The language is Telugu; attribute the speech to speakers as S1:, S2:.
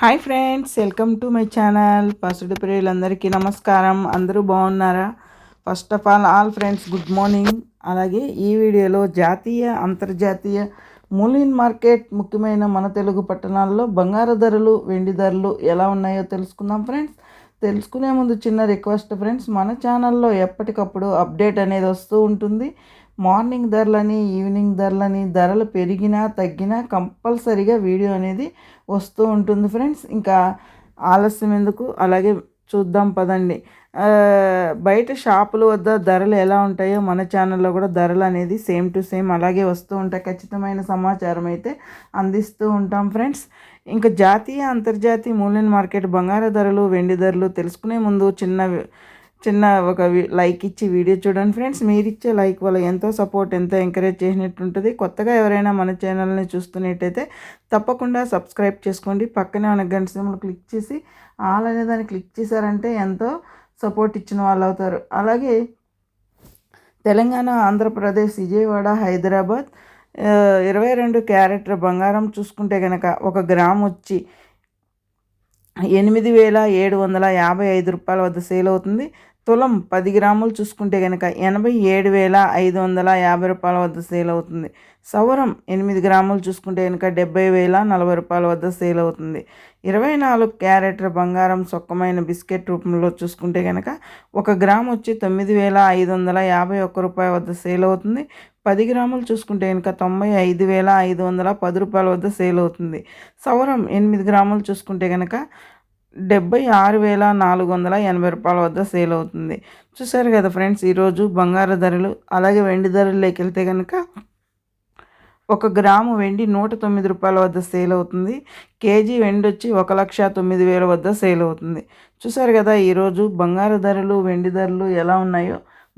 S1: Hi friends welcome to my channel. పసుడు ప్రియులందరికీ నమస్కారం. అందరూ బాగున్నారా? First of all all friends good morning అలాగే ఈ వీడియోలో జాతీయ అంతర్జాతీయ మూలిన్ మార్కెట్ ముఖ్యమైన మన తెలుగు పట్టణాల్లో బంగారు ధరలు వెండి ధరలు ఎలా ఉన్నాయో తెలుసుకుందాం ఫ్రెండ్స్. తెలుసుకునే ముందు చిన్న రిక్వెస్ట్ ఫ్రెండ్స్ మన ఛానల్లో ఎప్పటికప్పుడు అప్డేట్ అనేది వస్తూ ఉంటుంది. మార్నింగ్ ధరలని ఈవినింగ్ ధరలని ధరలు పెరిగినా తగ్గినా కంపల్సరీగా వీడియో అనేది వస్తూ ఉంటుంది ఫ్రెండ్స్. ఇంకా ఆలస్యం ఎందుకు? అలాగే చూద్దాం పదండి. బయట షాపుల వద్ద ధరలు ఎలా ఉంటాయో మన ఛానల్లో కూడా ధరలు అనేది సేమ్ టు సేమ్ అలాగే వస్తూ ఉంటాయి. ఖచ్చితమైన సమాచారం అయితే అందిస్తూ ఉంటాం ఫ్రెండ్స్. ఇంకా జాతీయ అంతర్జాతీయ మూల్యం మార్కెట్ బంగారు ధరలు వెండి ధరలు తెలుసుకునే ముందు చిన్న చిన్న ఒక లైక్ ఇచ్చి వీడియో చూడండి ఫ్రెండ్స్ మీరు ఇచ్చే లైక్ వల్ల ఎంతో సపోర్ట్ ఎంతో ఎంకరేజ్ చేసినట్టు ఉంటుంది కొత్తగా ఎవరైనా మన ఛానల్ని చూస్తున్నట్టయితే తప్పకుండా సబ్స్క్రైబ్ చేసుకోండి. పక్కనే ఉన్న గంట సింబల్ క్లిక్ చేసి ఆల్ అనే దాన్ని క్లిక్ చేశారంటే ఎంతో సపోర్ట్ ఇచ్చిన వాళ్ళు అవుతారు. అలాగే తెలంగాణ ఆంధ్రప్రదేశ్ విజయవాడ హైదరాబాద్ ఇరవై రెండు క్యారెట్ బంగారం చూసుకుంటే కనుక ఒక గ్రామ్ వచ్చి ఎనిమిది వేల ఏడు వందల యాభై ఐదు రూపాయల వద్ద సేల్ అవుతుంది. తులం పది గ్రాములు చూసుకుంటే కనుక ఎనభై ఏడు వేల ఐదు వందల యాభై రూపాయల వద్ద సేల్ అవుతుంది. సౌరం ఎనిమిది గ్రాములు చూసుకుంటే కనుక డెబ్బై వేల నలభై రూపాయల వద్ద సేల్ అవుతుంది. ఇరవై నాలుగు క్యారెట్ల బంగారం సొక్కమైన బిస్కెట్ రూపంలో చూసుకుంటే కనుక ఒక గ్రామ్ వచ్చి తొమ్మిది వేల ఐదు వందల యాభై ఒక్క రూపాయల వద్ద సేల్ అవుతుంది. పది గ్రాములు చూసుకుంటే కనుక తొంభై ఐదు వేల ఐదు వందల పది రూపాయల వద్ద సేల్ అవుతుంది. సౌరం ఎనిమిది గ్రాములు చూసుకుంటే కనుక డెబ్బై ఆరు వేల నాలుగు వందల ఎనభై రూపాయల వద్ద సేల్ అవుతుంది. చూసారు కదా ఫ్రెండ్స్ ఈరోజు బంగారు ధరలు అలాగే వెండి ధరల్లోకి వెళ్తే కనుక ఒక గ్రాము వెండి నూట తొమ్మిది రూపాయల వద్ద సేల్ అవుతుంది. కేజీ వెండి వచ్చి ఒక లక్ష తొమ్మిది వేల వద్ద సేల్ అవుతుంది. చూసారు కదా ఈరోజు బంగారు ధరలు వెండి ధరలు ఎలా ఉన్నాయో?